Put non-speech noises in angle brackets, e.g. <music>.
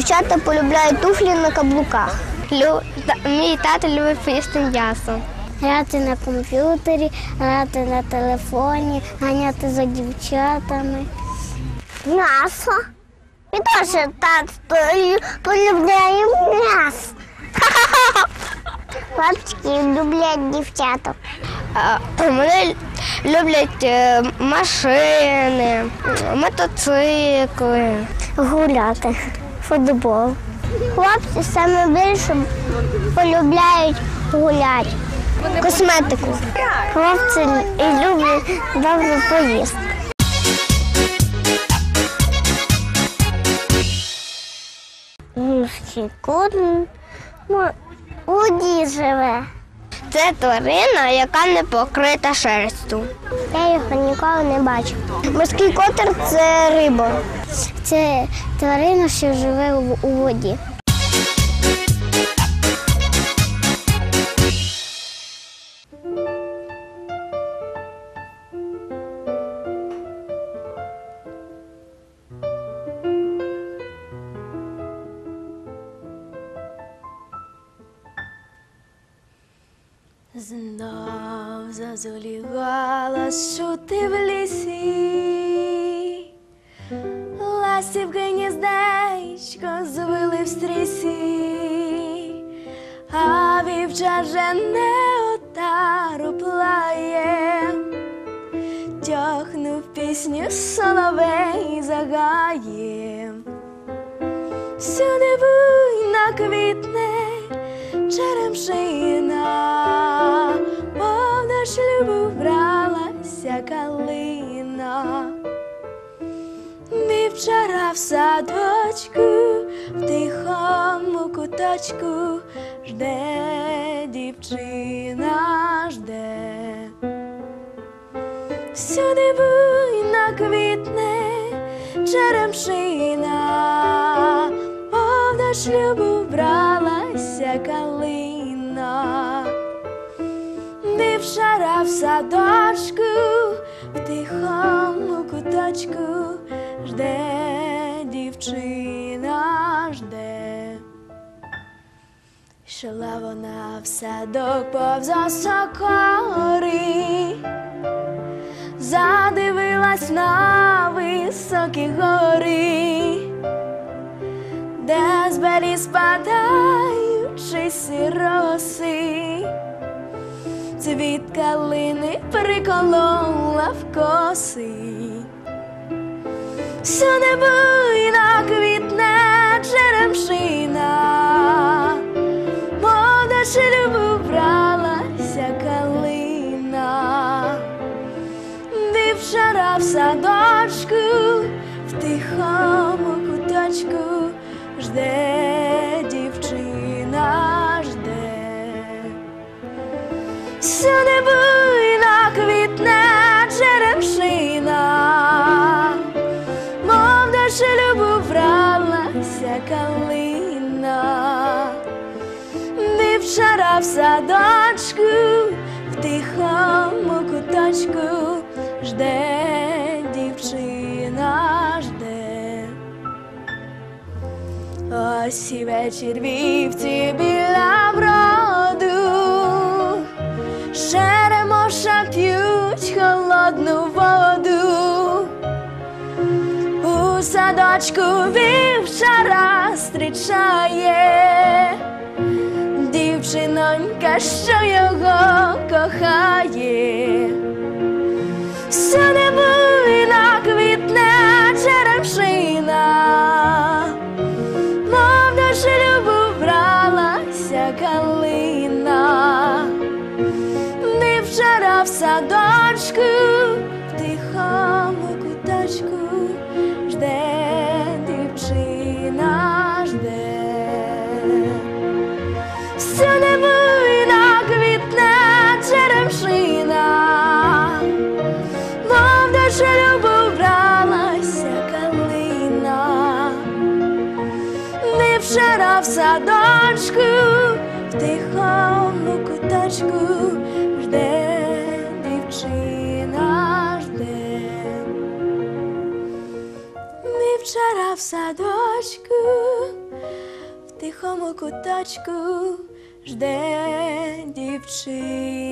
дівчата полюбляють туфлі на каблуках. Лю... Мій тато любить поїсти м'ясо. Грати на комп'ютері, грати на телефоні, ганяти за дівчатами. М'ясо. І теж тато полюбляє м'ясо. <laughs> Хлопчики люблять дівчаток. Вони люблять е, машини, мотоцикли. Гуляти, футбол. Хлопці саме більше полюбляють гуляти. Косметику. Хлопці і люблять добре поїсти. Мужський кот ну, у живе. Це тварина, яка не покрита шерстю. Я його ніколи не бачив. Морський котер це риба. Це тварина, що живе у, у воді. Знов зазулі голос чути в лісі, ластівки гніздечко звили в стрісі, а вівчар же не отару плає, тьохнув пісню соловей загає. Всюди буйна квітне черемшина, вбралася калина. Вівчара в садочку, в тихому куточку жде дівчина, жде. Всюди буйна квітне черемшина, до шлюбу вбралася калина, дівчара в садочку, тихому куточку жде дівчина, жде. Йшла вона в садок повз осокори, задивилась на високі гори, де з белі спадаючи роси, цвіт калини приколола в коси. Всюди буйна квітне черемшина, мов до шлюбу бралася калина. Вівчара в садочку, в тихому куточку жде Буйна квітне черемшина, мов до шлюбу вралася калина. Вівчара в садочку, в тихому куточку жде дівчина, жде. Ось і вечір вівці біля Шеремоша п'ють холодну воду. У садочку вівчара зустрічає дівчинонька, що його кохає. Садочку, в тихому куточку жде дівчина, жде. Всюди буйна квітне черемшина, мов до шлюбу бралася калина. Вівчара в садочку, в тихому куточку жде дівчина, жде. вчора в садочку, в тихому куточку жде дівчина,